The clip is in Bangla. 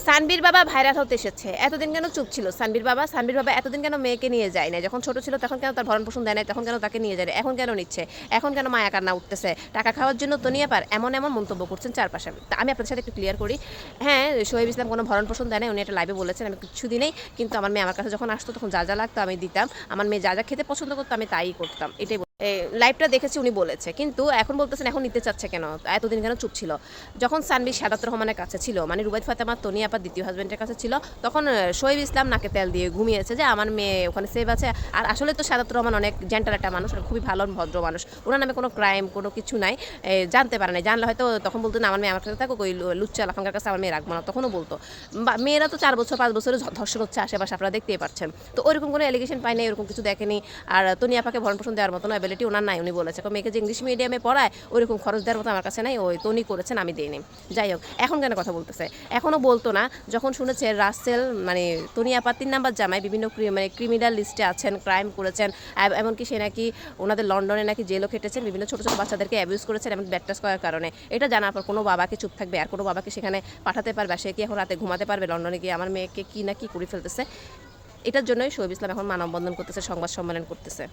সানবীর বাবা ভাইরাল হতে এসেছে। এতদিন কেন চুপ ছিল সানবীর বাবা? সানবীর বাবা এতদিন কেন মেয়েকে নিয়ে যায় না যখন ছোট ছিল তখন কেন তার ভরণ পোষণ দেয় না তখন কেন তাকে নিয়ে যায়? এখন কেন নিচ্ছে? এখন কেন মায়া কান্না উঠতেছে? টাকা খাওয়ার জন্য তো নিয়ে পার এমন এমন মন্তব্য করছেন চারপাশে। আমি আপনাদের সাথে একটু ক্লিয়ার করি। হ্যাঁ শহীদ ইসলাম কোনো ভরণ পোষণ দেয় না উনি একটা লাইভে বলেছেন, আমি কিছু দিনেই কিন্তু আমার মেয়ে আমার কাছে যখন আসতো তখন যা যা লাগতো আমি দিতাম। আমার মেয়ে যা যা খেতে পছন্দ করতো আমি তাই করতাম। এটাই লাইভটা দেখেছি উনি বলেছে। কিন্তু এখন বলতেছেন, এখন নিতে চাচ্ছে কেন? এতদিন কেন চুপ ছিল? যখন সানবি সাদাত রহমানের কাছে ছিল মানে রুবাইদ ফাতেমা তনি আপার দ্বিতীয় হাজবেন্ডের কাছে ছিল, তখন শহীদ ইসলাম নাকে তেল দিয়ে ঘুমিয়েছে যে, আমার মেয়ে ওখানে সেভ আছে। আর আসলে তো সাদাত রহমান অনেক জেন্টাল একটা মানুষ খুবই ভালো, ভদ্র মানুষ। ওনার নামে কোনো ক্রাইম কোনো কিছু নাই। জানতে পারে না জানলে হয়তো তখন বলতো, না, আমার মেয়ে আমার কাছে থাকুক, ওই লুচ্চা লাফাঙ্গার কাছে আমার মেয়ে রাখব না। তখনও বলতো। মেয়েরা তো চার বছর, পাঁচ বছরে ধর্ষণ হচ্ছে, আশেপাশে আপনারা দেখতেই পাচ্ছেন তো ওইরকম কোনো এলিগেশন নাই এরকম কিছু দেখেনি। আর তনি আপাকে ভরণ পোষণ দেওয়ার মতো অ্যাবিলিটি ওনার নাই, উনি বলেছে। মেয়েকে যে ইংলিশ মিডিয়ামে পড়ায়, ওইরকম খরচ দেওয়ার মতো আমার কাছে নাই, ওই তনি করেছেন, আমি দিইনি। যাই হোক, এখন কেন কথা বলতেছে? এখনও বলতো না, যখন শুনেছে রাসেল মানে তনি আপা তিন নাম্বার জামায় বিভিন্ন মানে ক্রিমিনাল লিস্টে আছেন ক্রাইম করেছেন এমনকি সে নাকি ওনাদের লন্ডনে নাকি জেলও খেটেছেন, বিভিন্ন ছোটো ছোটো বাচ্চাদেরকে অ্যাবিউজ করেছেন এমন ব্যাড টাচ করার কারণে। এটা জানার পর কোনো বাবাকে চুপ থাকবে, আর কোনো বাবাকে সেখানে পাঠাতে পারবে সে কি এখন রাতে ঘুমাতে পারবে? লন্ডনে গিয়ে আমার মেয়েকে কি না কি করে ফেলতেছে? এটার জন্যই শহীদ ইসলাম এখন মানববন্ধন করতেছে, সংবাদ সম্মেলন করতেছে।